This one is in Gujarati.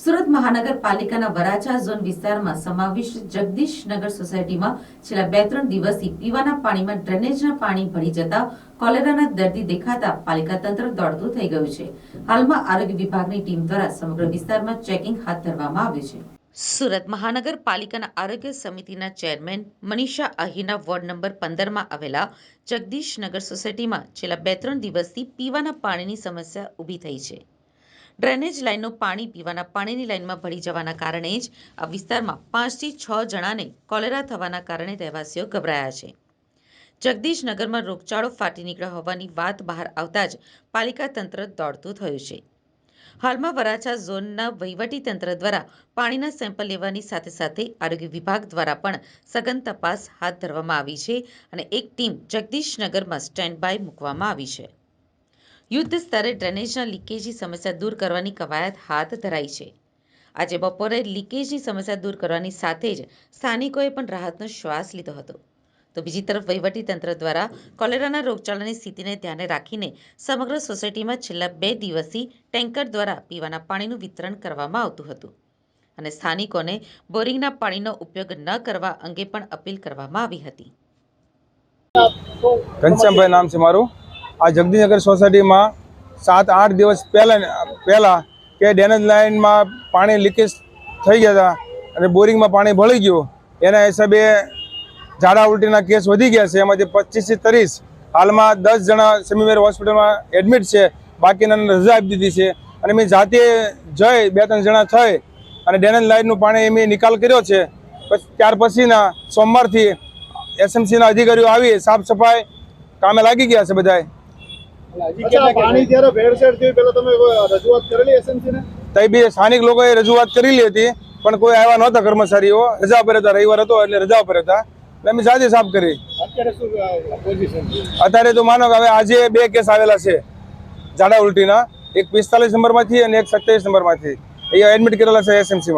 સુરત મહાનગરપાલિકાના વરાછા ઝોન વિસ્તારમાં સમાવિષ્ટ જગદીશનગર સોસાયટીમાં છેલ્લા બે ત્રણ દિવસથી પીવાના પાણીમાં ડ્રેનેજના પાણી ભળી જતા કોલેરાના દર્દી દેખાતા પાલિકા તંત્ર દોડતું થઈ ગયું છે. હાલમાં આરોગ્ય વિભાગની ટીમ દ્વારા સમગ્ર વિસ્તારમાં ચેકિંગ હાથ ધરવામાં આવ્યું છે. સુરત મહાનગરપાલિકાના આરોગ્ય સમિતિના ચેરમેન મનીષા અહીના વોર્ડ નંબર પંદરમાં આવેલા જગદીશનગર સોસાયટીમાં છેલ્લા બે ત્રણ દિવસથી પીવાના પાણીની સમસ્યા ઊભી થઈ છે. ડ્રેનેજ લાઇનનું પાણી પીવાના પાણીની લાઇનમાં ભળી જવાના કારણે જ આ વિસ્તારમાં પાંચથી છ જણાને કોલેરા થવાના કારણે રહેવાસીઓ ગભરાયા છે. જગદીશનગરમાં રોગચાળો ફાટી નીકળ્યો હોવાની વાત બહાર આવતા જ પાલિકા તંત્ર દોડતું થયું છે. હાલમાં વરાછા ઝોનના વહીવટી તંત્ર દ્વારા પાણીના સેમ્પલ લેવાની સાથે સાથે આરોગ્ય વિભાગ દ્વારા પણ સઘન તપાસ હાથ ધરવામાં આવી છે અને એક ટીમ જગદીશનગરમાં સ્ટેન્ડ બાય મૂકવામાં આવી છે. યુદ્ધ સ્તરે ડ્રેનેજના લીકેજની સમસ્યા દૂર કરવાની કવાયત હાથ ધરાઈ છે. આજે બપોરે લીકેજની સમસ્યા દૂર કરવાની સાથે જ સ્થાનિકોએ પણ રાહતનો શ્વાસ લીધો હતો. તો બીજી તરફ વહીવટીતંત્ર દ્વારા કોલેરાના રોગચાળાની સ્થિતિને ધ્યાને રાખીને સમગ્ર સોસાયટીમાં છેલ્લા બે દિવસથી ટેન્કર દ્વારા પીવાના પાણીનું વિતરણ કરવામાં આવતું હતું. અને સ્થાનિકોને બોરિંગના પાણીનો ઉપયોગ ન કરવા અંગે પણ અપીલ કરવામાં આવી હતી. ઘનશ્યામભાઈ નામ છે મારું. આ જગદીશનગર સોસાયટીમાં સાત આઠ દિવસ પહેલાં પહેલાં કે ડેનેજ લાઇનમાં પાણી લીકેજ થઈ ગયા હતા અને બોરિંગમાં પાણી ભળી ગયું. એના હિસાબે ઝાડા ઉલટીના કેસ વધી ગયા છે. એમાંથી પચીસથી ત્રીસ. હાલમાં દસ જણા સેમીમેર હોસ્પિટલમાં એડમિટ છે. બાકીના રજા આપી દીધી છે. અને મેં જાતે જઈ બે ત્રણ જણા થઈ અને ડેનેજ લાઇનનું પાણી મેં નિકાલ કર્યો છે. ત્યાર પછીના સોમવારથી એસએમસીના અધિકારીઓ આવી, સાફ સફાઈ કામે લાગી ગયા છે બધાય. પાણી જ્યારે ભેળસેળ થયું પેલા તમે રજૂઆત કરેલી એસએમસી ને? તઈ બી સ્થાનિક લોકોએ રજૂઆત કરેલી હતી પણ કોઈ આવ્યા નહોતા કર્મચારીઓ. રજા પર હતા રવિવાર હતો એટલે રજા પર હતા. એટલે અમે જાતે સાફ કરી. અત્યારે શું પોઝિશન છે? અત્યારે તો માનો કે હવે આજે બે કેસ આવેલા છે ઝાડા ઉલટીના. એક પિસ્તાલીસ નંબરમાંથી અને એક સત્યાવીસ નંબરમાંથી. અહીંયા એડમિટ કરેલા છે એસએમસીમાં